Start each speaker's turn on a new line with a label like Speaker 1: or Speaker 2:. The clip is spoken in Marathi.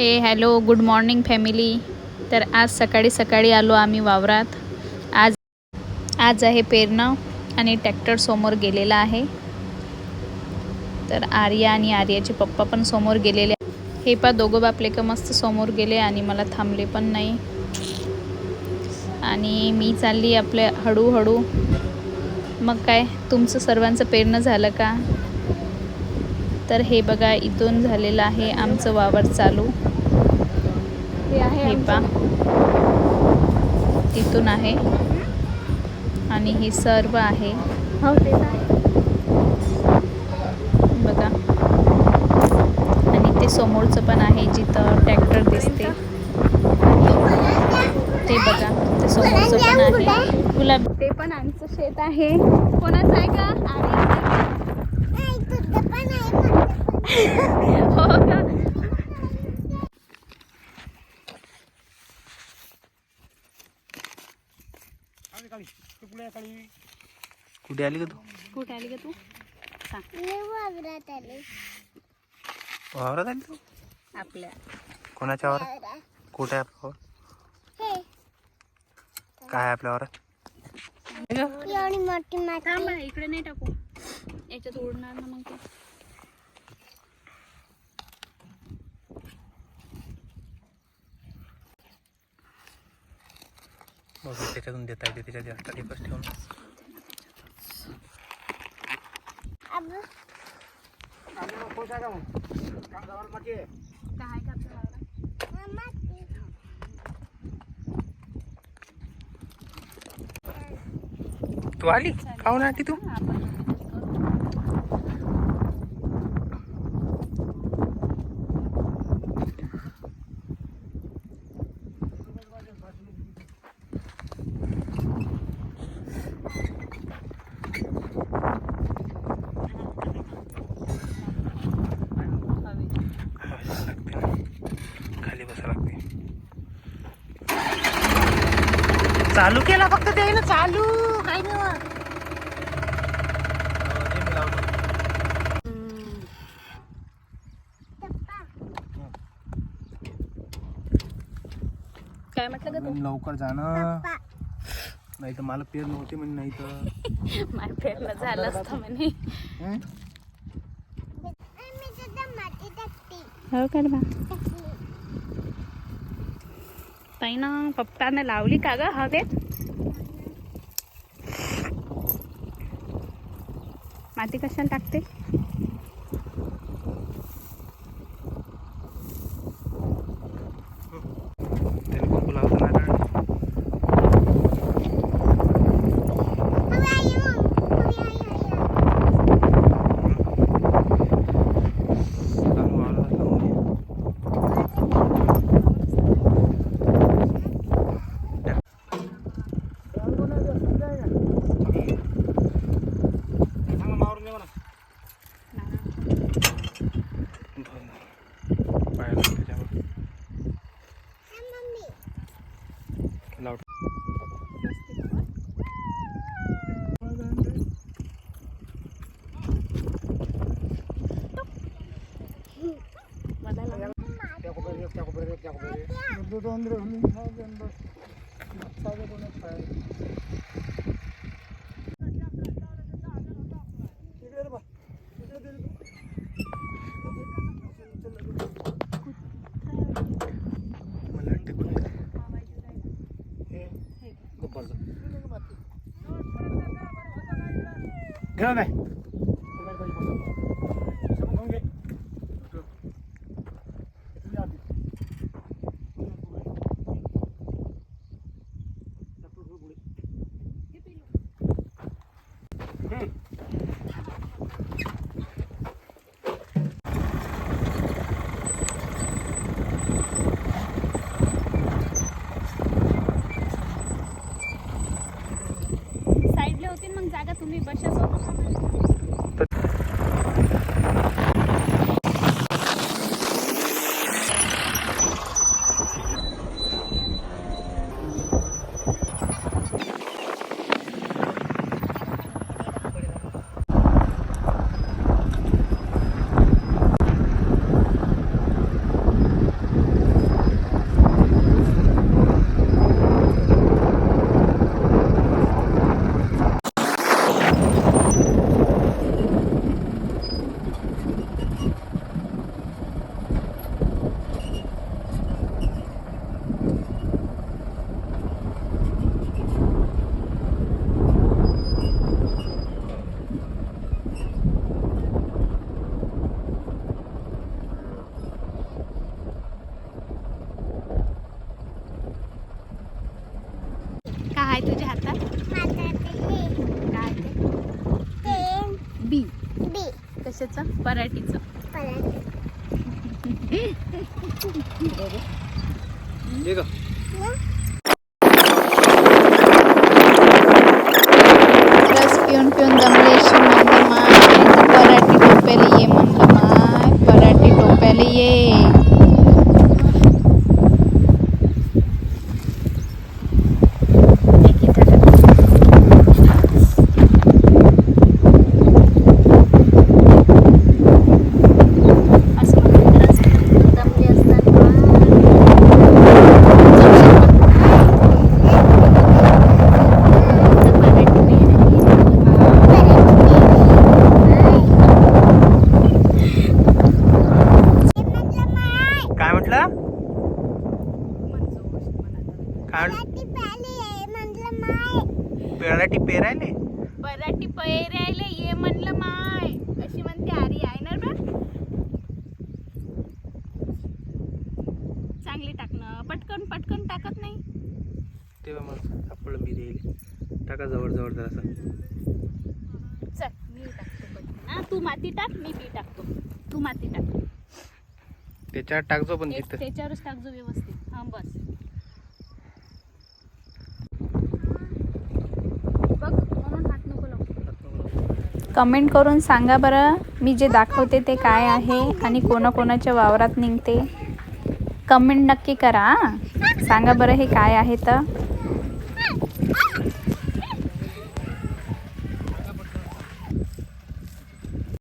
Speaker 1: हे हॅलो गुड मॉर्निंग फॅमिली तर आज सकाळी सकाळी आलो आम्ही वावरात. आज आज आहे पेरणं आणि ट्रॅक्टर समोर गेलेला आहे. तर आर्या आणि आर्याचे पप्पा पण समोर गेलेले. हे पा दोघं बापले का मस्त समोर गेले आणि मला थांबले पण नाही. आणि मी चालली आपल्या हळूहळू. मग काय तुमचं सर्वांचं पेरणं झालं का? तर हे बघा इथून झालेलं आहे आमचं वावर चालू.
Speaker 2: हे आहे
Speaker 1: पा तिथून आहे. आणि हे सर्व आहे.
Speaker 2: हो ते
Speaker 1: बघा. आणि ते समोरचं पण आहे जिथं ट्रॅक्टर दिसते. ते बघा. ते समोरचं पण आहे. तुला
Speaker 2: ते पण आमचं शेत आहे. कोणाचं आहे का?
Speaker 3: कुठे आली का तू?
Speaker 2: कुठे आली का तू?
Speaker 3: वावरात आली तू?
Speaker 2: आपल्या.
Speaker 3: कोणाच्या वावरात? कुठे आहे आपलं वावर? काय आहे आपल्या वावरात?
Speaker 2: थांबा इकडे नाही टाकू. याच्यात उडणार ना मग ते.
Speaker 3: बघू त्याच्यातून देता येते त्याच्यात जास्त ठेवून.
Speaker 2: काय का आपल्या वावरात?
Speaker 3: तू आली खाऊन आली तू
Speaker 2: आपण
Speaker 3: बसावं लागते ना. खाली बसा लागते चालू केला फक्त ते ना चालू काय नाही.
Speaker 2: काय म्हटलं का तू?
Speaker 3: म्हणून लवकर जाणं नाही तर मला पेर नव्हते म्हणे नाही तर
Speaker 2: माझ्या पेरलं झालं असतं म्हणे.
Speaker 3: हं?
Speaker 2: हो का बा? ताई ना पप्पाने लावली का ग हवेत माती कशाला टाकते?
Speaker 3: बरं. पायाला त्याच्यावर. लाव. मला
Speaker 2: 看
Speaker 3: 到没
Speaker 1: сейчас вот काय तुझ्या हातात? काय ते बी. बी. कशाचं? पराठीचं. पराठी.
Speaker 3: काय म्हटलं? काय पेराटी पेरायले?
Speaker 2: पराठी पैरायले ये म्हणलं माय. अशी म्हणते आरी आहे ना बा चांगली टाकणं. पटकन पटकन टाकत नाही.
Speaker 3: तेव्हा मग सापडलं मी देईल. टाका जवळ जवळ जरासा.
Speaker 2: चल मी टाकतो पटकन. हा तू माती टाक मी बी टाकतो. तू माती टाक.
Speaker 3: त्याच्यावर टाकजो पण
Speaker 2: ते-
Speaker 3: तिथं.
Speaker 2: त्याच्यावरच टाकजो व्यवस्थित. हा बस. बघ म्हणून हात नको लावू.
Speaker 1: कमेंट करून सांगा बरं मी जे दाखवते ते काय आहे आणि कोणाकोणाच्या वावरात निघते. कमेंट नक्की करा. सांगा बरं हे काय आहे तर.